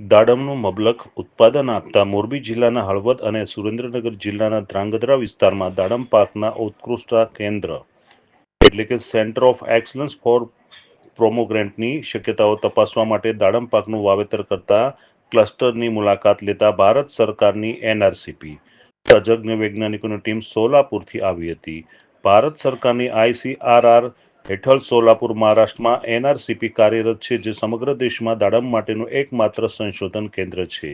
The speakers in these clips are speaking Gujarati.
દાડમનું મબલક ઉત્પાદન આપતા મોરબી જિલ્લાના હળવદ અને સુરેન્દ્રનગર જિલ્લાના ધ્રાંગધ્રા વિસ્તારમાં દાડમ પાકના ઉત્કૃષ્ટતા કેન્દ્ર, એટલે કે સેન્ટર ઓફ એક્સલન્સ ફોર પ્રોમોગ્રેન્ટની શક્યતાઓ તપાસવા માટે દાડમ પાકનું વાવેતર કરતા ક્લસ્ટરની મુલાકાત લેતા ભારત સરકારની એનઆરસીપી. તજજ્ઞ વૈજ્ઞાનિકોની ટીમ સોલાપુરથી આવી હતી. ભારત સરકારની આઈસીઆરઆર હેઠળ સોલાપુર મહારાષ્ટ્રમાં એનઆરસીપી કાર્યરત છે, જે સમગ્ર દેશમાં દાડમ માટેનું એકમાત્ર સંશોધન કેન્દ્ર છે.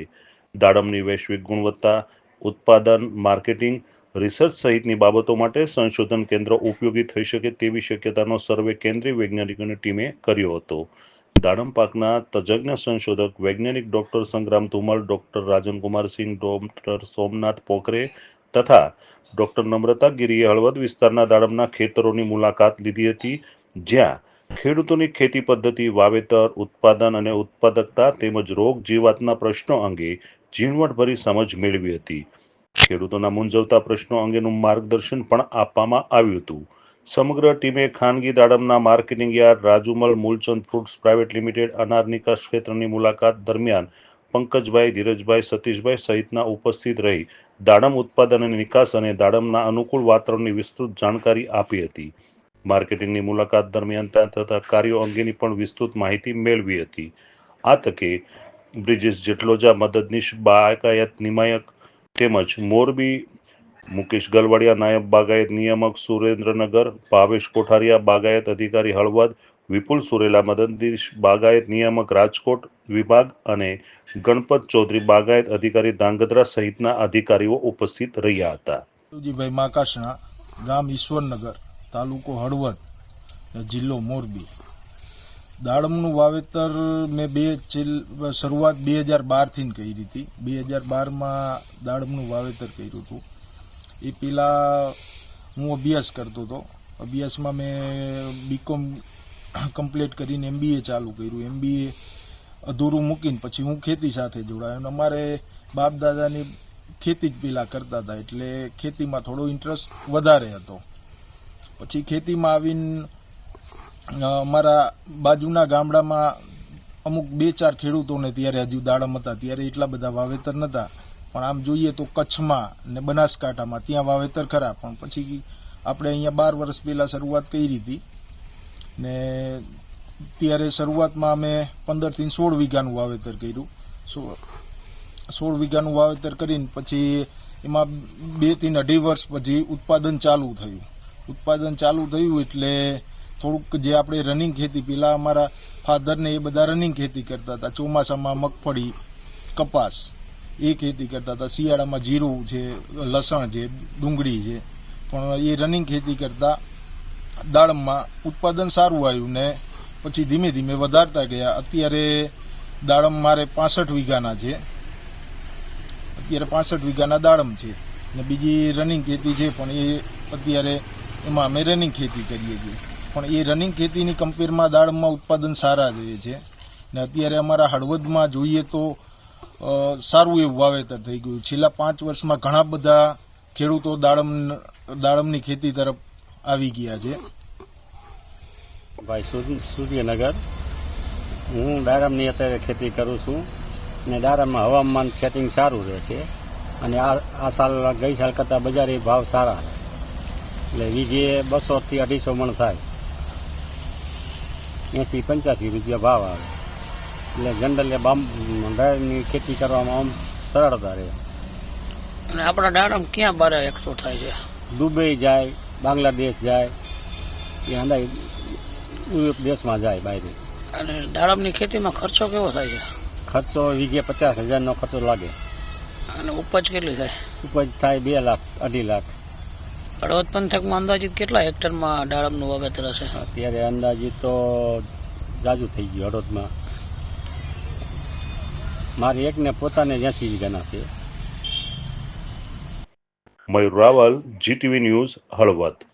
દાડમની વૈશ્વિક ગુણવત્તા, ઉત્પાદન, માર્કેટિંગ, રિસર્ચ સહિતની બાબતો માટે સંશોધન કેન્દ્ર ઉપયોગી થઈ શકે તેવી શક્યતાનો સર્વે કેન્દ્રીય વૈજ્ઞાનિકોની ટીમે કર્યો હતો. દાડમ પાકના તજજ્ઞ સંશોધક વૈજ્ઞાનિક doctor Sangram Dhumal, doctor Rajankumar Singh, doctor Somnath Pokhare તથા ડોક્ટર નમ્રતા ગિરીએ હળવદ વિસ્તારના દાડમના ખેતરોની મુલાકાત લીધી હતી, જ્યાં ખેડૂતોની ખેતી પદ્ધતિ, વાવેતર, ઉત્પાદન અને ઉત્પાદકતા તેમજ રોગ જીવાતના પ્રશ્નો અંગે ઝીણવટભરી સમજ મેળવી હતી. ખેડૂતોના મૂંઝવતા પ્રશ્નો અંગેનું માર્ગદર્શન પણ આપવામાં આવ્યું હતું. સમગ્ર ટીમે ખાનગી દાડમના marketing yard, Rajumal, Mulchand fruits private limited અનાર નિકાસ ક્ષેત્રની મુલાકાત દરમિયાન પંકજભાઈ, ધીરજભાઈ, સતીશભાઈ સહિતના ઉપસ્થિત રહી દાડમ ઉત્પાદન અને નિકાસ અને દાડમના અનુકૂળ વાતાવરણની વિસ્તૃત જાણકારી આપી હતી. માર્કેટિંગની મુલાકાત દરમિયાન થતા કાર્યો અંગેની પણ વિસ્તૃત માહિતી મેળવી હતી. આ તકે બ્રિજેશ જેટલોજા, મદદનીશ બાગાયત નિમાયક તેમજ મોરબી, મુકેશ ગલવાડિયા, નાયબ બાગાયત નિયામક સુરેન્દ્રનગર, ભાવેશ કોઠારિયા બાગાયત અધિકારી હળવદ વિપુલ સુરેલા મદદનીશ બાગાયત, નિયામક રાજકોટ વિભાગ અને ગણપત ચૌધરી બાગાયત અધિકારી ધાંગધ્રા સહિતના અધિકારીઓ ઉપસ્થિત રહ્યા હતા. દેવજીભાઈ માકાશના ગામ ઈશ્વરનગર, તાલુકો હળવદ, જિલ્લો મોરબી. દાડમનું વાવેતર મેં બે શરૂઆત બે હજાર બારથી કરી હતી. બે હજાર બારમાં દાડમનું વાવેતર કર્યું હતું. એ પહેલાં હું અભ્યાસ કરતો હતો. અભ્યાસમાં મેં બીકોમ કમ્પ્લીટ કરીને એમબીએ ચાલુ કર્યું. એમબીએ અધૂરું મૂકીને પછી હું ખેતી સાથે જોડાયો અને અમારે બાપ દાદાની ખેતી જ પેલા કરતા હતા એટલે ખેતીમાં થોડો ઇન્ટરેસ્ટ વધારે હતો. પછી ખેતીમાં આવીને અમારા બાજુના ગામડામાં અમુક બે ચાર ખેડૂતોને ત્યારે હજુ દાડમ હતા, ત્યારે એટલા બધા વાવેતર નહોતા પણ આમ જોઈએ તો કચ્છમાં ને બનાસકાંઠામાં ત્યાં વાવેતર ખરા, પણ પછી આપણે અહીંયા બાર વર્ષ પહેલાં શરૂઆત કરી હતી. ને ત્યારે શરૂઆતમાં અમે પંદરથી સોળ વીઘાનું વાવેતર કર્યું. સોળ વીઘાનું વાવેતર કરીને પછી એમાં બેથી અઢી વર્ષ પછી ઉત્પાદન ચાલુ થયું. ઉત્પાદન ચાલુ થયું એટલે થોડુંક જે આપણે રનિંગ ખેતી, પેલા અમારા ફાધરને એ બધા રનિંગ ખેતી કરતા હતા. ચોમાસામાં મગફળી, કપાસ એ ખેતી કરતા હતા. શિયાળામાં જીરું છે લસણ છે ડુંગળી છે પણ એ રનિંગ ખેતી કરતા દાડમમાં ઉત્પાદન સારું આવ્યું ને પછી ધીમે ધીમે વધારતા ગયા. અત્યારે દાડમ મારે પાસઠ વીઘાના છે. અત્યારે પાસઠ વીઘાના દાડમ છે ને બીજી રનિંગ ખેતી છે, પણ એ અત્યારે એમાં અમે રનિંગ ખેતી કરીએ છીએ. પણ એ રનિંગ ખેતીની કમ્પેરમાં દાડમમાં ઉત્પાદન સારા જોઈએ છે ને અત્યારે અમારા હળવદમાં જોઈએ તો સારું એવું વાવેતર થઈ ગયું. છેલ્લા પાંચ વર્ષમાં ઘણા બધા ખેડૂતો દાડમ, દાડમની ખેતી તરફ આવી ગયા છે. ભાઈ સૂર- સૂર્યનગર. હું ડાયરામની અત્યારે ખેતી કરું છું અને ડાયરામાં હવામાન સેટિંગ સારું રહેશે અને આ આ સાલ ગઈ સાલ કરતાં બજારે ભાવ સારા એટલે વીજે બસોથી અઢીસો મણ થાય. એંસી પંચ્યાસી રૂપિયા ભાવ આવે. એટલે જનરલે બામ ડાયરાની ખેતી કરવામાં આમ સરળતા રહે. અને આપણા દાડમ ક્યાં બારે એક્સપોર્ટ થાય છે? દુબઈ જાય બાંગ્લાદેશ જાય એ અંદર યુરોપ દેશમાં જાય બહાર અને દાડમની ખેતીમાં ખર્ચો કેવો થાય છે? ખર્ચો વીઘે પચાસ હજારનો ખર્ચો લાગે. અને ઉપજ કેટલી થાય? ઉપજ થાય બે લાખ અઢી લાખ. હળવદ પંથકમાં અંદાજિત કેટલા હેક્ટરમાં દાડમનું વાવેતર હશે? અત્યારે અંદાજિત તો જાજુ થઈ ગયું હળવદમાં મારી એકને પોતાને એસી વીઘાના છે. Mayur Raval GTV news Halvad.